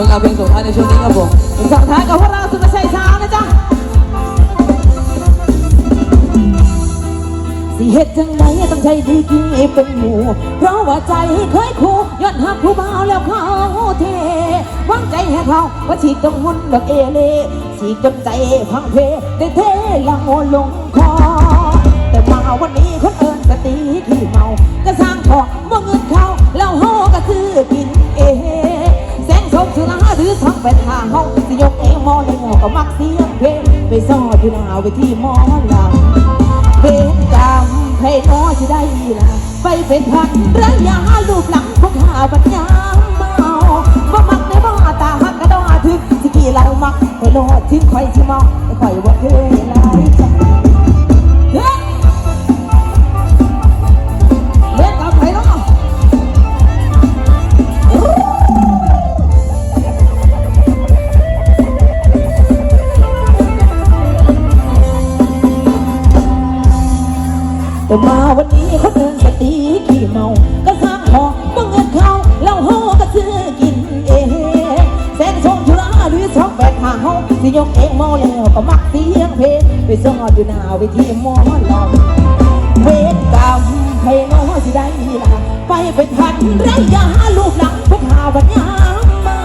ผลงาเพลงส่งท้ายในช่วงนี้ครับผมส่งท้ายกับพวกเราสุดชัยสาวนะจ๊ะสิเฮ็ดจังไดต้องใจดีกี่เป็นหมูเพราะว่าใจเคยคู่ย้อนหักผู้เบาแล้วเขาเทวางใจให้เขาว่าฉีกต้องมุนดอกเอเลฉีกจนใจพังเพได้เทละโมลงคอแต่มาวันนี้คนเอิญกะตีขี้เมาก็สร้างทองบ่เงินเขาแล้วโฮก็ซื้อกิน ก็มักเสียงเพลงไปซ่ออยู่หน้าเวทีหมอลำเวรกรรมให้น้อจะได้ละไปเป็นพันระยะลูกหลังพวกหาปัญญาเมาบ่มักในบ่ตาหักกระดอถึงสิกี่เรามักไปโลดทิ้งคอยสิเมอง แต่มาวันนี้เขาเดินสติขี้เมา ก็สร้างหอมึงเงินเขาเราหอก็ซื้อกินเองแสงส่งชุราหรือสองแปดหาเฮาสิยกเองเมาแล้วก็มักเสียงเพลงไปซ่อนอยู่หน้าเวทีมอลำเวรกรรมให้น้อยสิได้ละไปเป็นพันไระยะลูกหลังพวกหาบัญญาเมา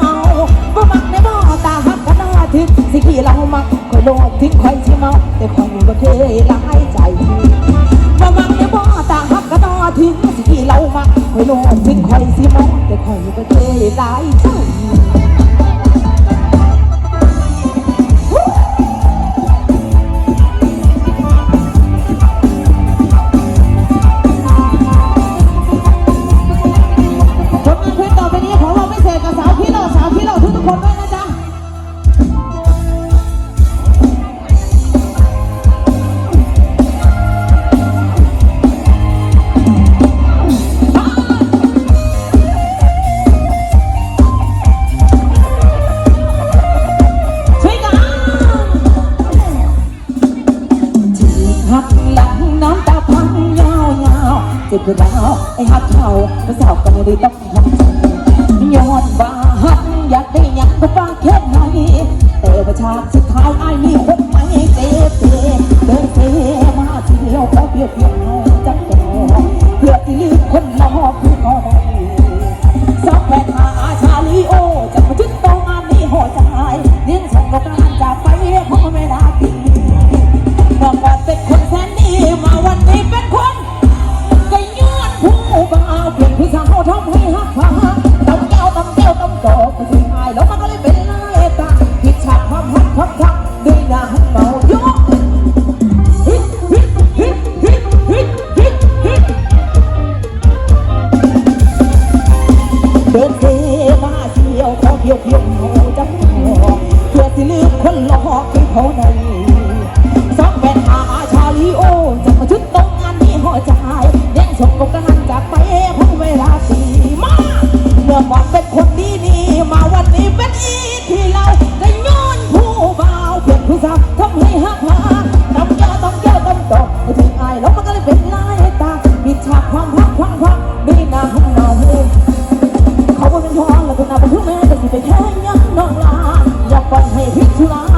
บ่มักในบ่ตาหักกันหน้าถึงสิขี่เรามักคอยโลดทิ้งคอยสิเมาแต่คอยบ่เคยหลา แต่คอาวเจ็บราวไอ้ฮักเขาภาษาวกันเลยต้องทำใจย้อนว่าฮักอยากได้อยากก็ฟังแค่ไหนแต่ประชาสุดท้ายไอ้มีคน แม่แต่สิไปแค่ยังนอนลาอย่าปล่อยให้พิษทุลา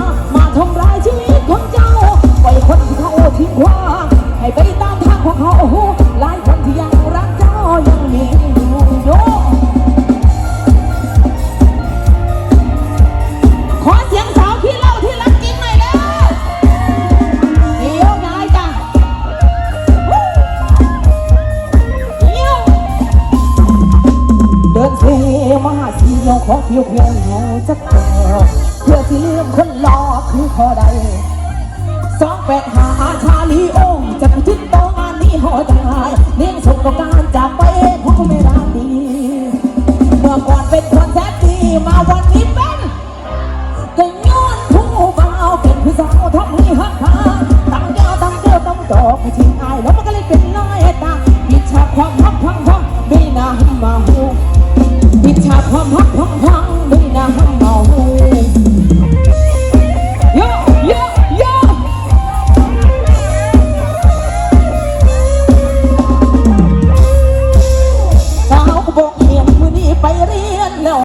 เทมาเที่ยขอเที่ยวเพียงเหงาจะเก่เพื่อที่เลืมคนรอคือพอใดสองแปดหาชาลีองจะกุทิศต้องานนี้หอดายเลี้ยงชมกับการจากไปเพราะไม่รักดีเมื่อก่อนเป็นคนแท้ดีมาวันนี้เป็นกันย้อนผู้เอาเป็นผู้สาวทำให้หักหาตั้งเดียวตั้งเดียวต้องตอกไม่ทิ้งอายแล้วมันก็เลยเป็นน้อยตาปิชาความพังพังพังไม่น่ามาหู ฉาบความฮอตพองห้องด้วยน้ำเมา